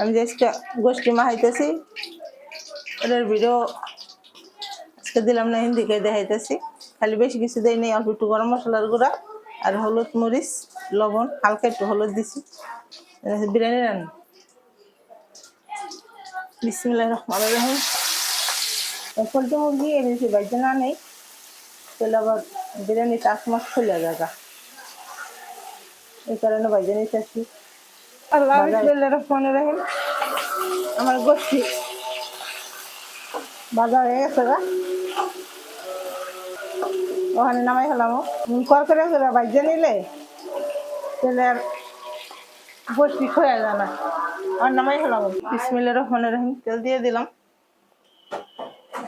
আমি আজকে গোষ্ঠী মাহাইতেছি ওদের ভিডিও আজকে দিলাম না, হিন্দিকে দেখাইতেছি। খালি বেশি কিছু দেয় নেই, অল্প একটু গরম মশলার গুঁড়া আর হলুদ মরিচ, লবণ, হালকা একটু হলুদ দিছি। বিরিয়ানি রান্না। বিসমিল্লাহ রহমান রহিম। পোলট্রি মুরগি এনেছি, বাড়িতে না নেই। তাহলে আবার বিরিয়ানি তাক মাছ খুলে জায়গা এই কারণে বাইরে নিতে আসি আল্লাহ বিসমিল্লাহ রহমান রহিম আমার গোষ্ঠী। বাজার হয়ে গেছে গা। ওখানে নামাই ফেলাম। কর করে করে বাইরে নিলে। তাহলে আর গোষ্ঠী খোয়া যায় না। আর নামাই ফেলাম। বিসমিল্লাহ রহমান রহিম তেল দিয়ে দিলাম।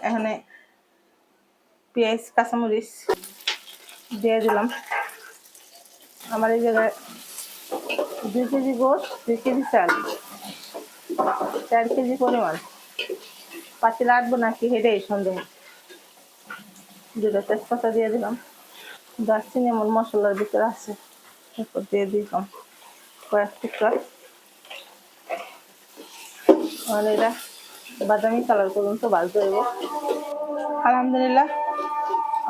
এখানে পেঁয়াজ কাঁচামরিচ দিয়ে দিলাম। আমার এই জায়গায় দুই কেজি গোস দুই কেজি চাল। চার কেজি পরিমাণ। পাতিল আটবো নাকি হেঁটেই সন্দেহ? দুটো তেজপাতা দিয়ে দিলাম। দারচিনি এমন মশলার ভিতরে আছে, এরপর দিয়ে দিলাম কয়েক টুকরা। আর এটা বাদামি কালার করুন তো ভাজতে দেবো আলহামদুলিল্লাহ,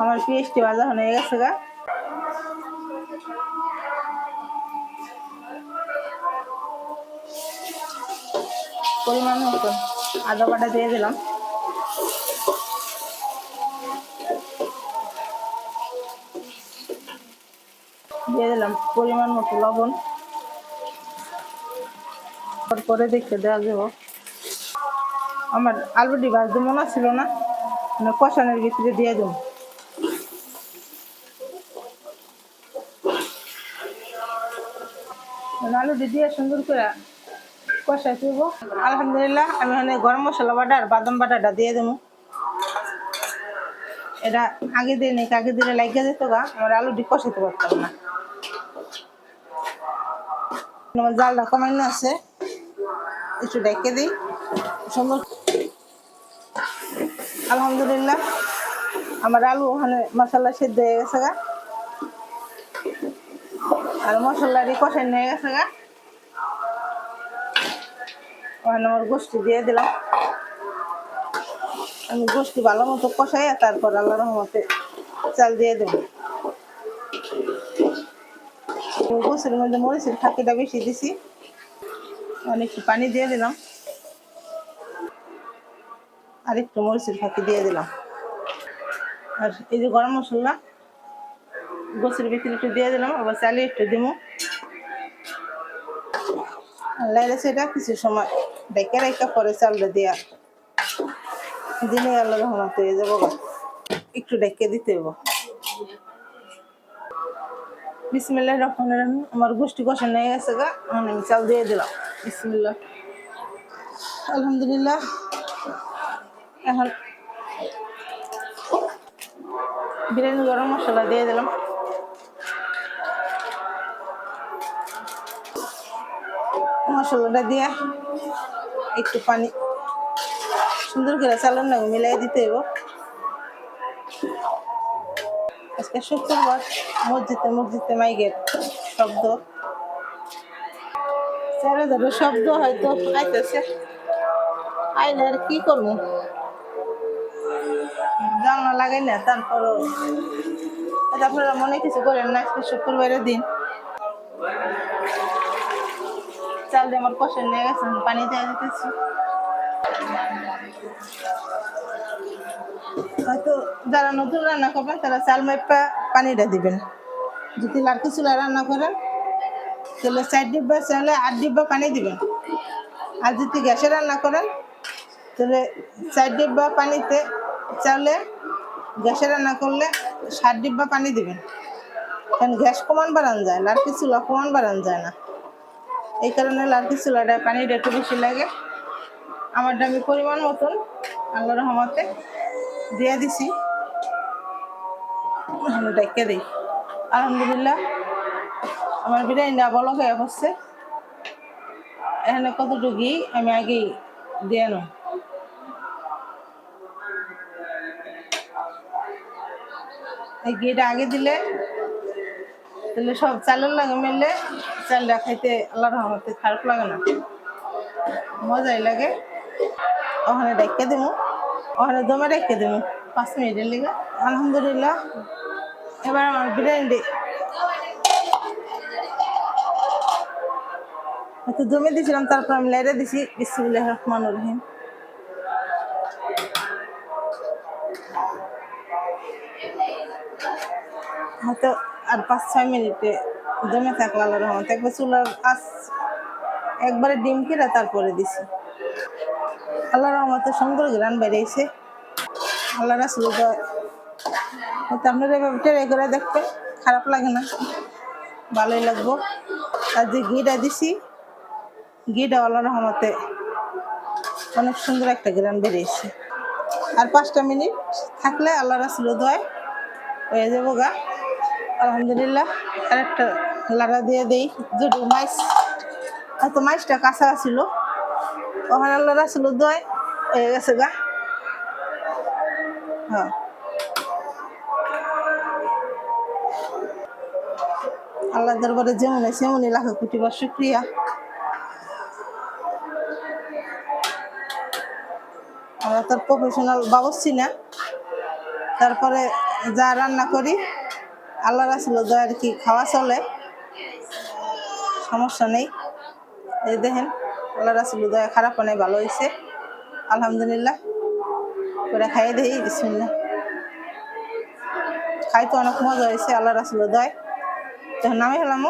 আমার পিএসটি ভাজা হয়ে গেছে গা। পরিমাণ মতো আদা বাটা দিয়ে দিলাম। দিয়ে দিলাম পরিমাণ মতো লবণ। তারপরে দেখতে দেওয়া যাব। আমার আলুটি ভাজতে মনে ছিল না মানে কষানোর ভিতরে দিয়ে দেবো। আলুটি দিয়ে সুন্দর করে কষাই তুলব। আলহামদুলিল্লাহ, আমি এখানে গরম মশলা বাটা আর বাদাম বাটাটা দিয়ে দেবো। এটা আগে দিয়ে নেই, আগে দিলে লাগিয়ে যেত গা, আমার আলুটি কষাতে পারতাম না। আমার জালটা কমানো আছে, একটু ডেকে দিই। সুন্দর। আলহামদুলিল্লাহ, আমার আলু ওখানে মশলা সেদ্ধ হয়ে গেছে গা। আর মশলারই কষাই নিয়ে গেছে গা। ওখানে আমার গোষ্ঠী দিয়ে দিলাম। আমি গোষ্ঠী ভালো মতো কষাই তারপর আল্লাহ রহমতে চাল দিয়ে দেবো। গোসের মধ্যে মরিচের ফাঁকিটা বেশি দিছি। অনেকটু পানি দিয়ে দিলাম। আর একটু মরিচের ফাঁকি দিয়ে দিলাম। আর এই যে গরম মশলা, গোসের ভিতরে একটু দিয়ে দিলাম, আবার চালিয়ে একটু দিব লাইলে সেটা কিছু সময়। ডেকে রেখে পরে চালটা দিয়া। দিনে আল্লাহ রহমত যাব একটু ডেকে দিতে হব বিসমিল্লাহ রহমান রহিম। আমার গোষ্ঠী কষা নিয়ে গেছে গা। এখন আমি চাল দিয়ে দিলাম। বিসমিল্লাহ। আলহামদুলিল্লাহ। এখন বিরিয়ানি গরম মশলা দিয়ে দিলাম। মশলাটা দিয়ে একটু পানি। সুন্দর করে চালান না মিলাই দিতে হইব। আজকে শুক্রবার, মসজিদে মসজিদে মাইকের শব্দ। শব্দ হয়তো আইতেছে। আইলে আর কি করব? জানলা লাগাই না, তারপরও আপনারা মনে কিছু করেন না, আজকে শুক্রবারের দিন। চাল দিয়ে আমার কষে নিয়ে গেছে পানি দিয়ে দিতেছি। হয়তো যারা নতুন রান্না করবেন তারা চাল মাইপা পানিটা দিবেন। যদি লাড়কি চুলা রান্না করেন, তাহলে চার ডিব্বা চালে আট ডিব্বা পানি দিবেন। আর যদি গ্যাসে রান্না করেন, তাহলে চার ডিব্বা পানিতে চালে গ্যাসে রান্না করলে ষাট ডিব্বা পানি দিবেন। কারণ গ্যাস কমান বাড়ানো যায় লাড়কি চুলা কমান বাড়ানো যায় না। এই কারণে লাড়কি চুলাটা পানিটা একটু বেশি লাগে। আমারটা আমি পরিমাণ মতন আল্লাহ রহমতে দিয়ে দিছি। ডেকে দিই। আলহামদুলিল্লাহ, আমার বিরিয়ানিটা বলো হয়ে হচ্ছে এখানে কতটুকু আমি আগেই দিয়ে নো এই ঘিটা আগে দিলে, তাহলে সব চালের লাগে মিললে চালটা খাইতে আল্লাহ রহমতে খারাপ লাগে না। মজাই লাগে। ওখানে রেখে দেবো ওখানে দমে রেখে দেবো পাঁচ মিনিটের লেগে। আলহামদুলিল্লাহ। এবার আমার বিরিয়ানি। একটু জমে দিয়েছিলাম তারপর আমি লাইরে দিছি। বিসমিল্লাহ রহমান রহিম। হয়তো আর পাঁচ, ছয় মিনিটে জমে থাকল আল্লাহ রহমত। একবার চুলার আস একবারে ডিম কিনা তারপরে দিছি। আল্লাহ রহমতে সুন্দর গ্রান বেরিয়েছে আল্লাহ রাসুল হয়তো আপনারা এভাবে ট্রাই করে দেখবেন, খারাপ লাগে না। ভালোই লাগবো। আর যে ঘিটা দিছি ঘিটা আল্লাহ রহমতে অনেক সুন্দর একটা গ্রান বেরিয়েছে আর পাঁচটা মিনিট থাকলে আল্লাহ রাসুল দয় হয়ে যাব গা। আলহামদুলিল্লাহ, আর একটা লাড়া দিয়ে দেই দুটো মাইস হয়তো মাইসটা কাঁচা ছিল। ওখানে আল্লাহ রাসুল দয় হয়ে গেছে গা। হ্যাঁ। আল্লাহ দরবারে যেমন আছে সেমনই লাখো কোটি শুক্রিয়া। আমরা তো প্রফেশনাল বাবুচ্ছি না। তারপরে যা রান্না করি আল্লাহ রাসুল আর কি খাওয়া চলে। সমস্যা নেই। এই দেখেন আল্লাহ রাসুল দয়া খারাপ নেই, ভালো হয়েছে। আলহামদুলিল্লাহ। করে খাইয়ে দিই বিসমিল্লা খাইতে অনেক মজা হয়েছে আল্লাহ রাসুল দয় তখন নামে হলাম